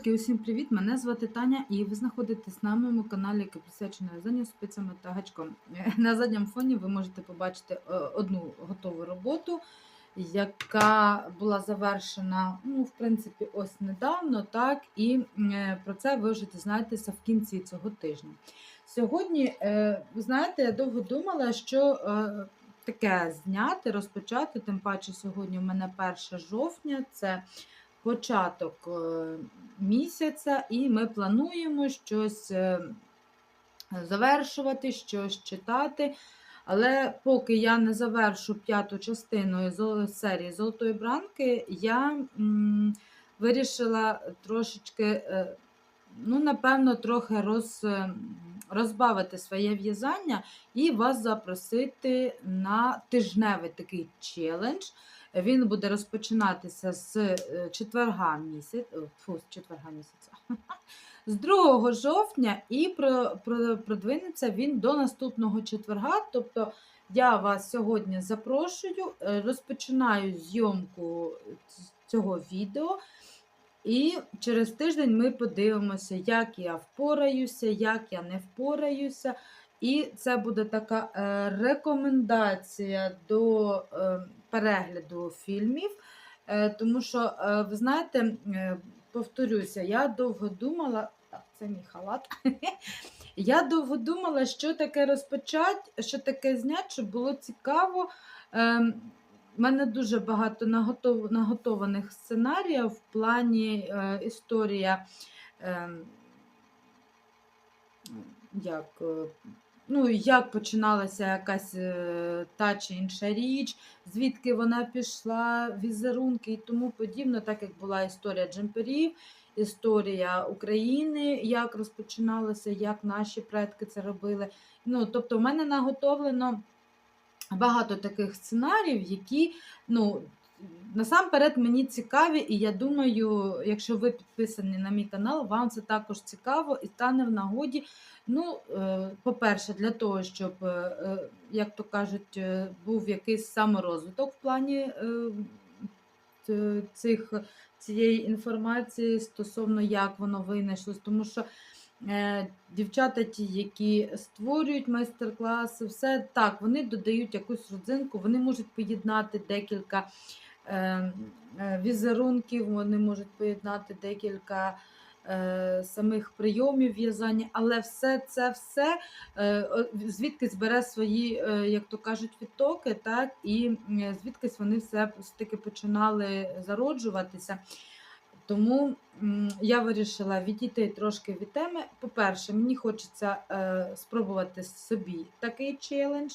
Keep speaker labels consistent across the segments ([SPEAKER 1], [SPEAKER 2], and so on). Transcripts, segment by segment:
[SPEAKER 1] Равлики, усім привіт! Мене звати Таня, і ви знаходитесь на моєму каналі, який присвячений в'язанню спицями та гачком. На задньому фоні ви можете побачити е, одну готову роботу, яка була завершена, ну, в принципі, ось недавно, так, і е, про це ви вже дізнаєтеся в кінці цього тижня. Сьогодні, е, ви знаєте, я довго думала, що таке зняти, розпочати, тим паче сьогодні у мене 1 жовтня. це початок е, місяця, і ми плануємо щось е, завершувати, щось читати. Але поки я не завершу п'яту частину серії Золотої бранки, я вирішила трошечки, е, ну, напевно, трохи роз, розбавити своє в'язання і вас запросити на тижневий такий челендж. Він буде розпочинатися з е, четверга місяця, з четверга місяця, з 2 жовтня і про, про, продвинеться він до наступного четверга. Тобто я вас сьогодні запрошую, е, розпочинаю зйомку цього відео. І через тиждень ми подивимося, як я впораюся, як я не впораюся. І це буде така е, рекомендація до е, перегляду фільмів. Е, тому що, е, ви знаєте, е, повторюся, я довго думала, так, це мій халат. Я довго думала, що таке розпочати, що таке зняти, щоб було цікаво. У мене дуже багато наготов, наготованих сценаріїв в плані історія. Е, як, ну, як починалася якась е, та чи інша річ, звідки вона пішла, візерунки і тому подібне, так як була історія джемперів, історія України, як розпочиналася, як наші предки це робили. Ну, Тобто, в мене наготовлено багато таких сценаріїв, які, ну, насамперед мені цікаві, і я думаю, якщо ви підписані на мій канал, вам це також цікаво і стане в нагоді. Ну, е, по-перше, для того, щоб, е, е, як то кажуть, був якийсь саморозвиток в плані цих, цієї інформації стосовно як воно винайшлось, тому що дівчата, ті, які створюють майстер-класи, все так, вони додають якусь родзинку, вони можуть поєднати декілька візерунків, вони можуть поєднати декілька е, самих прийомів в'язання, але все це все е, о- звідкись бере свої, е, як то кажуть, відтоки, так, і е, звідкись вони все таки починали зароджуватися. Тому я вирішила відійти трошки від теми. По-перше, мені хочеться е, спробувати собі такий челендж,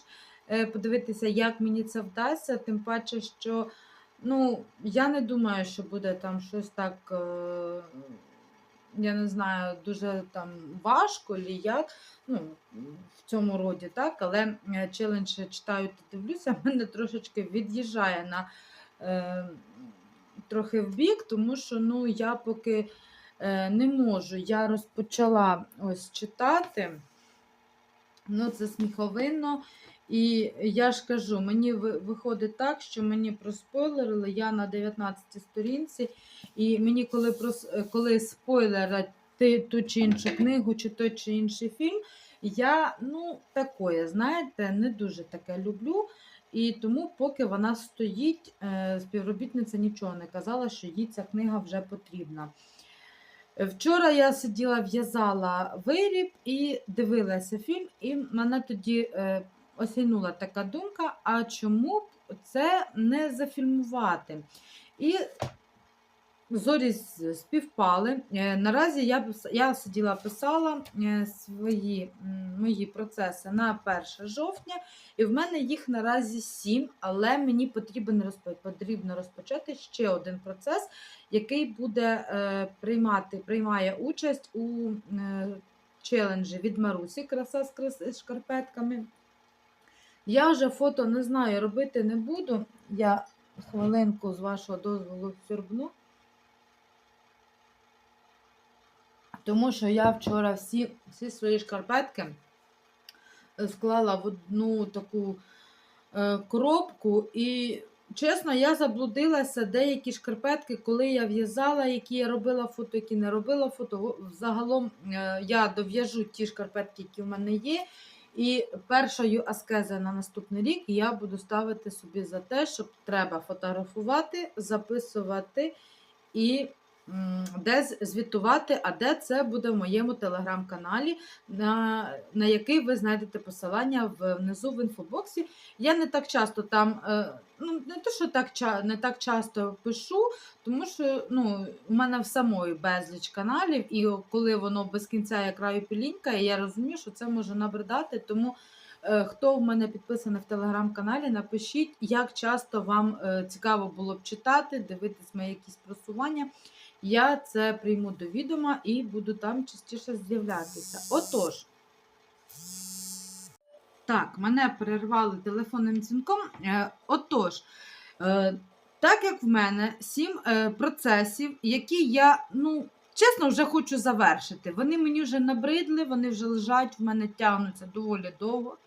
[SPEAKER 1] е, подивитися, як мені це вдасться, тим паче, що ну, я не думаю, що буде там щось так, е, я не знаю, дуже там важко чи як. Ну, в цьому роді, так, але е, челендж читаю та дивлюся, мене трошечки від'їжджає на е, трохи в бік, тому що ну, я поки е, не можу. Я розпочала ось читати. Ну, це сміховинно. І я ж кажу, мені виходить так, що мені проспойлерили, я на 19 сторінці, і мені коли, прос, е, коли спойлерять ту чи іншу книгу, чи той чи інший фільм, я, ну, такое, знаєте, не дуже таке люблю. І тому, поки вона стоїть, е, співробітниця нічого не казала, що їй ця книга вже потрібна. Вчора я сиділа, в'язала виріб і дивилася фільм, і мене тоді е, осяйнула така думка: а чому б це не зафільмувати? І зорі співпали. Е, Наразі я, я сиділа, писала е, свої мої процеси на 1 жовтня, і в мене їх наразі 7, але мені потрібен потрібно розпочати ще один процес, який буде е, приймати, приймає участь у челенджі від Марусі Краса з шкарпетками. Я вже фото не знаю, робити не буду. Я хвилинку з вашого дозволу сьорбну. Тому що я вчора всі, всі свої шкарпетки склала в одну таку е, коробку і чесно, я заблудилася деякі шкарпетки, коли я в'язала, які я робила фото, які не робила фото. Во- Загалом е, я дов'яжу ті шкарпетки, які в мене є. І першою аскезою на наступний рік я буду ставити собі за те, щоб треба фотографувати, записувати і де звітувати, а де це буде в моєму телеграм-каналі, на, на який ви знайдете посилання внизу в інфобоксі. Я не так часто там, е, ну не те, що так не так часто пишу, тому що ну, у мене в самої безліч каналів, і коли воно без кінця і краю пілінькає, я розумію, що це може набридати. Тому е, хто в мене підписаний в телеграм-каналі, напишіть, як часто вам е, цікаво було б читати, дивитись мої якісь просування. Я це прийму до відома і буду там частіше з'являтися. Отож. Так, мене перервали телефонним дзвінком. Е, Отож, е, так як в мене сім е, процесів, які я, ну, чесно, вже хочу завершити. Вони мені вже набридли, вони вже лежать, в мене тягнуться доволі довго.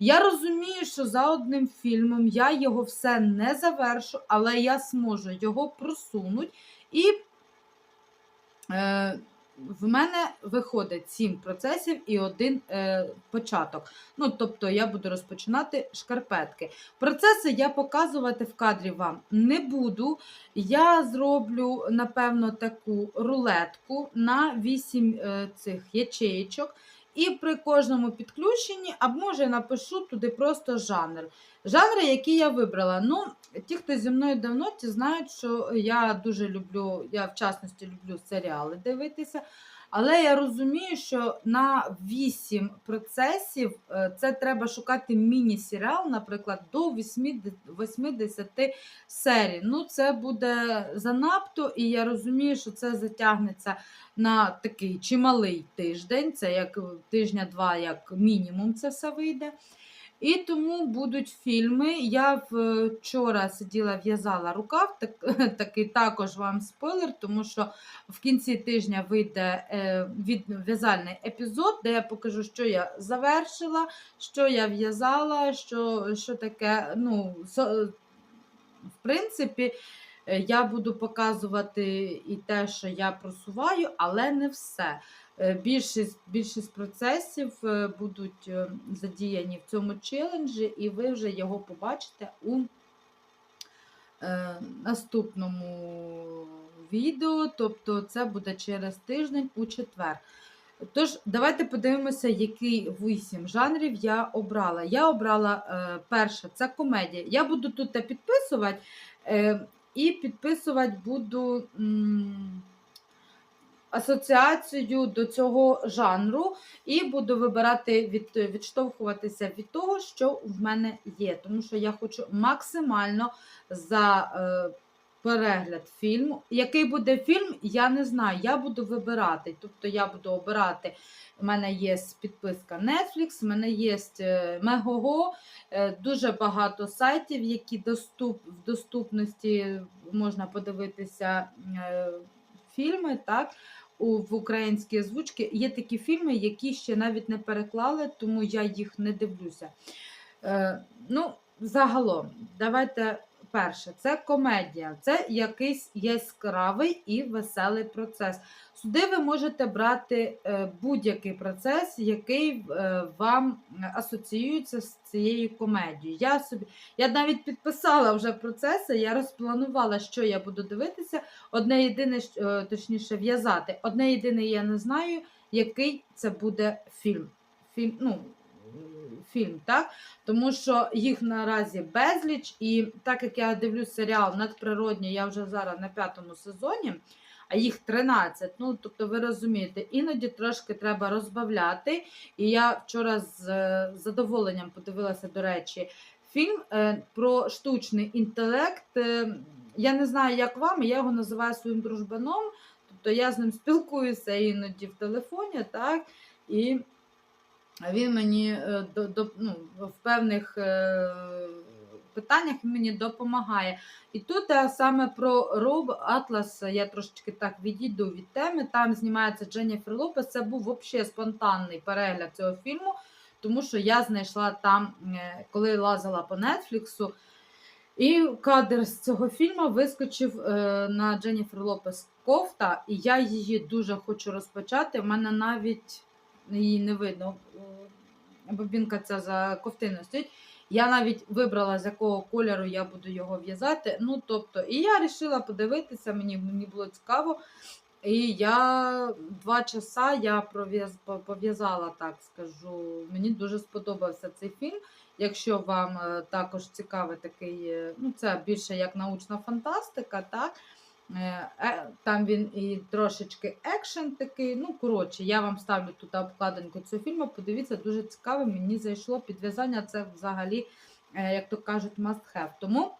[SPEAKER 1] Я розумію, що за одним фільмом я його все не завершу, але я зможу його просунути. І в мене виходить сім процесів і один е, початок. Ну, тобто я буду розпочинати шкарпетки. Процеси я показувати в кадрі вам не буду. Я зроблю, напевно, таку рулетку на 8 е, цих ячеєчок. І при кожному підключенні, або може напишу туди просто жанр. Жанри, які я вибрала. Ну, ті, хто зі мною давно, ті знають, що я дуже люблю, я в частності люблю серіали дивитися. Але я розумію, що на 8 процесів е, це треба шукати міні-серіал, наприклад, до 80 80 серій. Ну, це буде занадто, і я розумію, що це затягнеться на такий чималий тиждень. Це як тижня-два, як мінімум, це все вийде. І тому будуть фільми. Я вчора сиділа, в'язала рукав, так, такий також вам спойлер, тому що в кінці тижня вийде е, від в'язальний епізод, де я покажу, що я завершила, що я в'язала, що, що таке. ну, В принципі, е, я буду показувати і те, що я просуваю, але не все. Е, Більшість, більшість процесів е, будуть е, задіяні в цьому челенджі, і ви вже його побачите у е, наступному відео. Тобто це буде через тиждень у четвер. Тож, давайте подивимося, який вісім жанрів я обрала. Я обрала е, перше, це комедія. Я буду тут підписувати, е, і підписувати буду. асоціацію до цього жанру, і буду вибирати від, відштовхуватися від того, що в мене є. Тому що я хочу максимально за е, перегляд фільму. Який буде фільм, я не знаю. Я буду вибирати. Тобто я буду обирати. У мене є підписка Netflix, у мене є Megogo, е, дуже багато сайтів, які доступ, в доступності можна подивитися е, фільми. так, в українській озвучці. Є такі фільми, які ще навіть не переклали, тому я їх не дивлюся. Е, ну, загалом, давайте перше, це комедія, це якийсь яскравий і веселий процес. Сюди ви можете брати е, будь-який процес, який е, вам асоціюється з цією комедією. Я собі, я навіть підписала вже процеси, я розпланувала, що я буду дивитися. Одне єдине, е, точніше, в'язати. Одне єдине, я не знаю, який це буде фільм. Фільм, ну, фільм, так? Тому що їх наразі безліч, і так як я дивлюсь серіал надприродні, я вже зараз на п'ятому сезоні, а їх 13. Ну, тобто, ви розумієте, іноді трошки треба розбавляти. І я вчора з е, задоволенням подивилася, до речі, фільм е, про штучний інтелект. Е, я не знаю, як вам, я його називаю своїм дружбаном. Тобто я з ним спілкуюся іноді в телефоні, так? І він мені е, до, до, ну, в певних е, питаннях мені допомагає. І тут е, саме про Роб Атлас я трошечки так відійду від теми. Там знімається Дженніфер Лопес. Це був взагалі спонтанний перегляд цього фільму, тому що я знайшла там, коли лазила по Нетфліксу. І кадр з цього фільму вискочив на Дженніфер Лопес кофта, і я її дуже хочу розпочати. У мене навіть її не видно. е, Бобінка ця за кофтиною стоїть. Я навіть вибрала, з якого кольору я буду його в'язати. Ну, тобто, і я вирішила подивитися, мені, мені було цікаво. І я два часа я пов'язала, так скажу. Мені дуже сподобався цей фільм. Якщо вам е, також цікавий такий, е, ну це більше як научна фантастика, так? Е, е, Там він і трошечки екшен такий. Ну, коротше, я вам ставлю тут обкладинку цього фільму. Подивіться, дуже цікаво, мені зайшло підв'язання. Це взагалі, е, як то кажуть, must have. Тому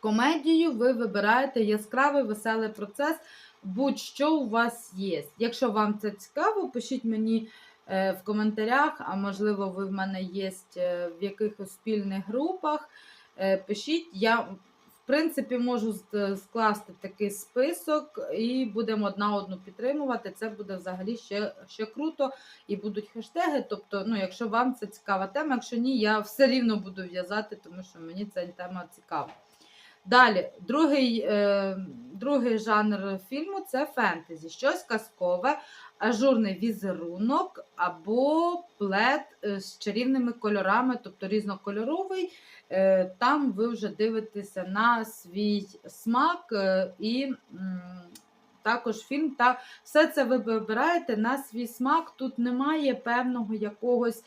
[SPEAKER 1] комедію ви вибираєте яскравий, веселий процес, будь-що у вас є. Якщо вам це цікаво, пишіть мені в коментарях, а можливо, ви в мене є в якихось спільних групах. Пишіть, я принципі можу скласти такий список і будемо одна одну підтримувати. Це буде взагалі ще, ще круто і будуть хештеги. Тобто, ну, якщо вам це цікава тема, якщо ні, я все рівно буду в'язати, тому що мені ця тема цікава. Далі, другий, е, другий жанр фільму це фентезі, щось казкове, ажурний візерунок або плед е, з чарівними кольорами, тобто різнокольоровий. Е, Там ви вже дивитеся на свій смак і також фільм. Та все це ви вибираєте на свій смак. Тут немає певного якогось.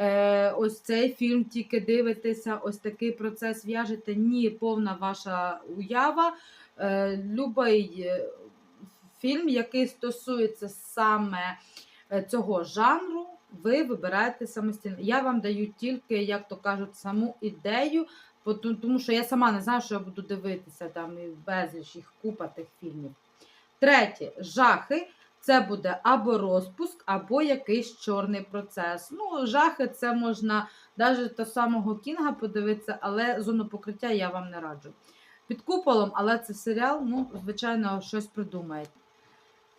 [SPEAKER 1] Е, ось цей фільм тільки дивитеся, ось такий процес в'яжете. Ні, повна ваша уява. Е, любий е, фільм, який стосується саме цього жанру, ви вибираєте самостійно. Я вам даю тільки, як то кажуть, саму ідею, тому що я сама не знаю, що я буду дивитися там і безліч їх купа тих фільмів. Третє жахи. Це буде або розпуск, або якийсь чорний процес. Ну, жахи це можна навіть до самого Кінга подивитися, але зону покриття я вам не раджу. Під куполом, але це серіал, ну, звичайно, щось придумаєте.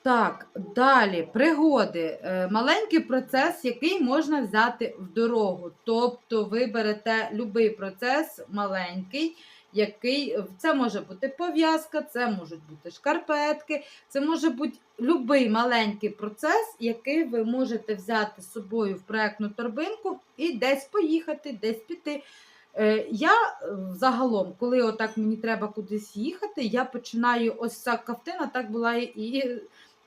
[SPEAKER 1] Так, далі пригоди. Е, Маленький процес, який можна взяти в дорогу. Тобто ви берете будь-який процес маленький, який це може бути пов'язка, це можуть бути шкарпетки, це може бути будь-який маленький процес, який ви можете взяти з собою в проектну торбинку і десь поїхати, десь піти. Е, Я е, загалом, коли отак мені треба кудись їхати, я починаю ось ця кафтина, так була і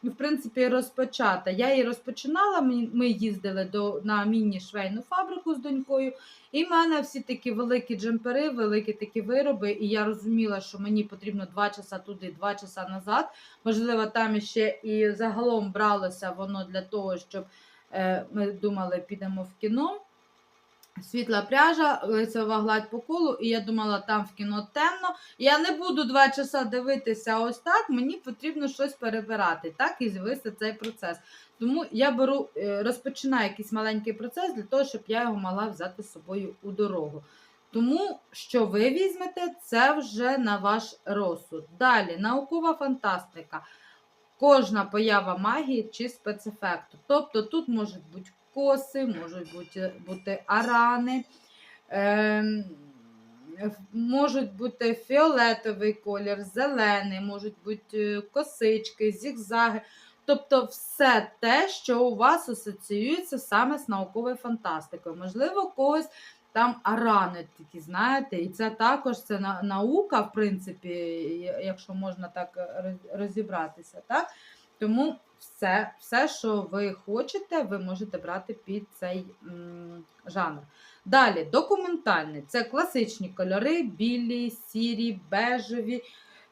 [SPEAKER 1] в принципі розпочата. Я її розпочинала. Ми, їздили до, на міні-швейну фабрику з донькою, і в мене всі такі великі джемпери, великі такі вироби. І я розуміла, що мені потрібно 2 часа туди, 2 часа назад. Можливо, там ще і загалом бралося воно для того, щоб е, ми думали, підемо в кіно. Світла пряжа, лицева гладь по колу, і я думала, там в кіно темно. Я не буду два часа дивитися ось так, мені потрібно щось перебирати. Так і з'явився цей процес. Тому я беру, е, розпочинаю якийсь маленький процес для того, щоб я його мала взяти з собою у дорогу. Тому, що ви візьмете, це вже на ваш розсуд. Далі, наукова фантастика. Кожна поява магії чи спецефекту. Тобто тут можуть бути коси, можуть бути, бути арани, ем, можуть бути фіолетовий колір, зелений, можуть бути е, косички, зігзаги. Тобто все те, що у вас асоціюється саме з науковою фантастикою. Можливо, когось там арани такі, знаєте, і це також це наука, в принципі, якщо можна так розібратися. Так? Тому все, все, що ви хочете, ви можете брати під цей м, жанр. Далі, документальний. Це класичні кольори, білі, сірі, бежеві.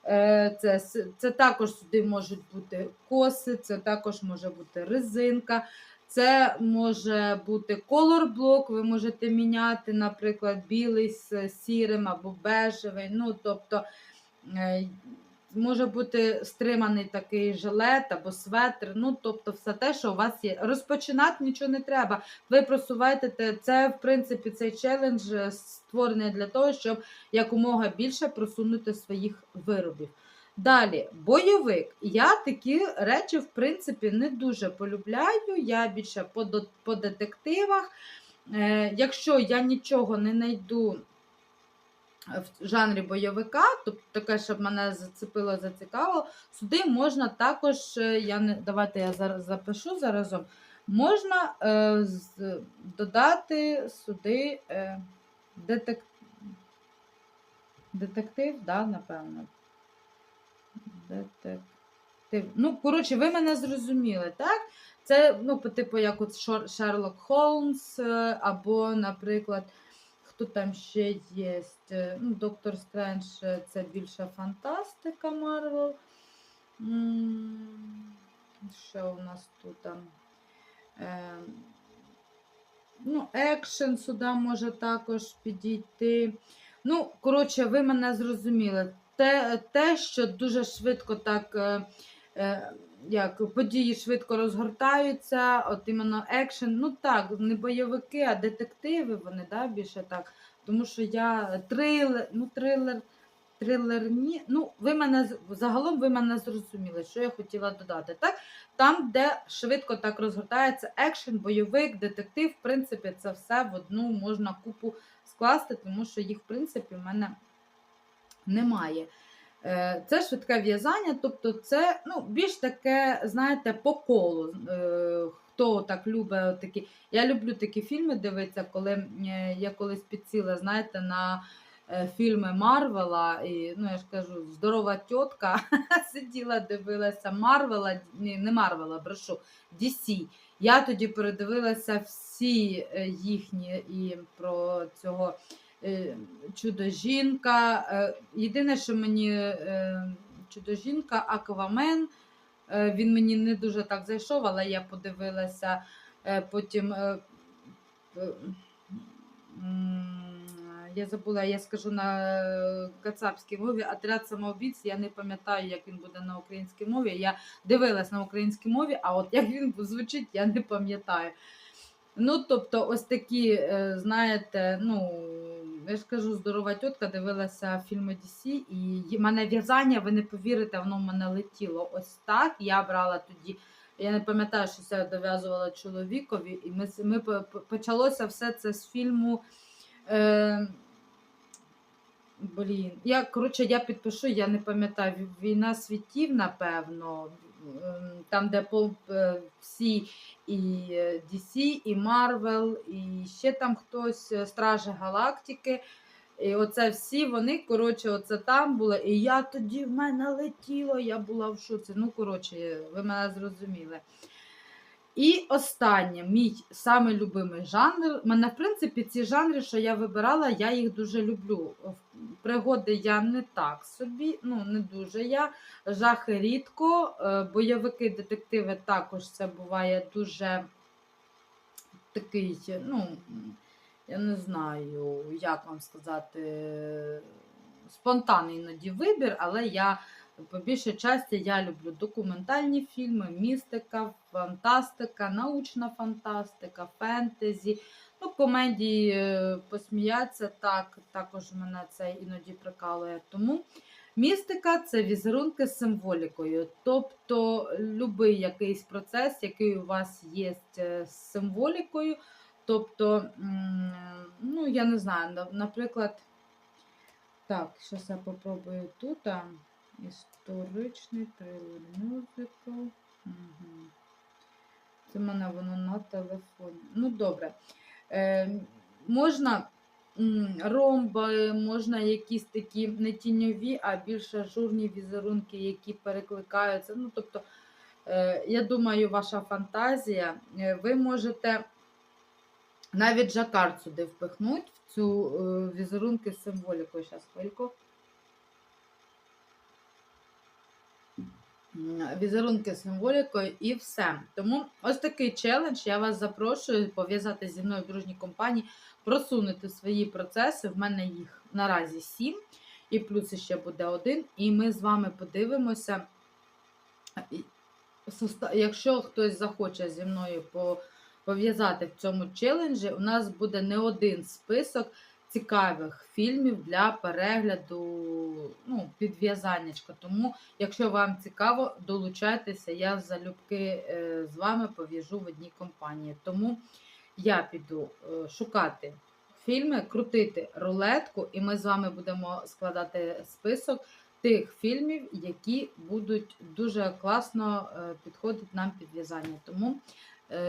[SPEAKER 1] Е, Це, це також сюди можуть бути коси, це також може бути резинка, це може бути колор-блок, ви можете міняти, наприклад, білий з сірим або бежевий. Ну, тобто, е, може бути стриманий такий жилет або светр. Ну, тобто, все те, що у вас є. Розпочинати нічого не треба. Ви просуваєте те- це, в принципі, цей челендж е, створений для того, щоб якомога більше просунути своїх виробів. Далі, бойовик. Я такі речі, в принципі, не дуже полюбляю. Я більше по, по детективах. Е, якщо я нічого не знайду в жанрі бойовика, тобто таке, щоб мене зацепило, зацікавило, сюди можна також, е, я не, давайте я зараз запишу заразом, можна е, з, додати сюди е, детек, детектив, да, напевно. Детектив. Ну, коротше, ви мене зрозуміли, так? Це, ну, типу, як от Шерлок Холмс, е, або, наприклад, хто там ще є? Е, Ну, Доктор Стрендж е, це більше фантастика Марвел. Що у нас тут там? Е, Ну, екшен сюди може також підійти. Ну, коротше, ви мене зрозуміли. Те, те що дуже швидко так. Е, як події швидко розгортаються, от іменно екшен. Ну так, не бойовики, а детективи вони, да, більше так. Тому що я трилер, ну трилер, трилер ні. Ну, ви мене загалом ви мене зрозуміли, що я хотіла додати. Так? Там, де швидко так розгортається екшен, бойовик, детектив, в принципі, це все в одну можна купу скласти, тому що їх, в принципі, в мене немає. Е, Це швидке в'язання, тобто це ну, більш таке, знаєте, по колу. Е, Хто так любить такі. Я люблю такі фільми дивитися, коли е, я колись підсіла, знаєте, на фільми Марвела. І, ну, я ж кажу, здорова тітка сиділа, дивилася Марвела, ні, не Марвела, брешу, DC. Я тоді передивилася всі їхні і про цього е, Чудо-жінка. Е, Єдине, що мені е, Чудо-жінка, Аквамен. е, Він мені не дуже так зайшов, але я подивилася потім. Я забула, я скажу на кацапській мові отряд самоубійць. Я не пам'ятаю, як він буде на українській мові. Я дивилась на українській мові, а от як він звучить, я не пам'ятаю. Ну, тобто, ось такі, е, знаєте, ну, я ж кажу, здорова тітка дивилася фільми DC, і мене в'язання, ви не повірите, воно в мене летіло. Ось так. Я брала тоді. Я не пам'ятаю, що це дов'язувала чоловікові, і ми, ми по- по- почалося все це з фільму. Е, Блін, я коротше, я підпишу, я не пам'ятаю. Війна світів, напевно. Там, де по, е, всі і е, DC, і Marvel, і ще там хтось, е, Стражі Галактики. І оце всі вони, коротше, оце там було. І я тоді в мене летіло, я була в шоці. Ну, коротше, ви мене зрозуміли. І останнє, мій самий любимий жанр. Мене, в принципі, ці жанри, що я вибирала, я їх дуже люблю. Пригоди я не так собі, ну не дуже я. Жахи рідко. е, Бойовики, детективи також це буває дуже такий, ну, я не знаю, як вам сказати, спонтанний іноді вибір, але я по більшій часті я люблю документальні фільми, містика, фантастика, научна фантастика, фентезі. Комедії е, посміятися так, також мене це іноді прикалує. Тому містика це візерунки з символікою. Тобто будь-який якийсь процес, який у вас є е, з символікою. Тобто, ну, я не знаю, наприклад, так, зараз я попробую тут. Історичний трилер, мюзикл. Угу. Це в мене воно на телефоні. Ну, добре. Е, можна ромби, можна якісь такі не тіньові, а більш ажурні візерунки, які перекликаються. Ну, тобто, е, я думаю, ваша фантазія. Е, Ви можете навіть жакард сюди впихнути в цю е, візерунки з символікою. Зараз хвильку. Візерунки з символікою і все. Тому ось такий челендж. Я вас запрошую пов'язати зі мною в дружній компанії, просунути свої процеси. В мене їх наразі сім, і плюс ще буде один. І ми з вами подивимося. Якщо хтось захоче зі мною по- пов'язати в цьому челенджі, у нас буде не один список цікавих фільмів для перегляду, ну, підв'язаннячка. Тому, якщо вам цікаво, долучайтеся, я залюбки е, з вами пов'яжу в одній компанії. Тому я піду е, шукати фільми, крутити рулетку, і ми з вами будемо складати список тих фільмів, які будуть дуже класно е, підходити нам під в'язання. Тому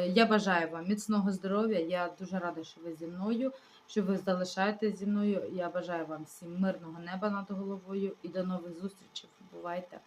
[SPEAKER 1] я бажаю вам міцного здоров'я. Я дуже рада, що ви зі мною, що ви залишаєтесь зі мною. Я бажаю вам всім мирного неба над головою і до нових зустрічей. Бувайте!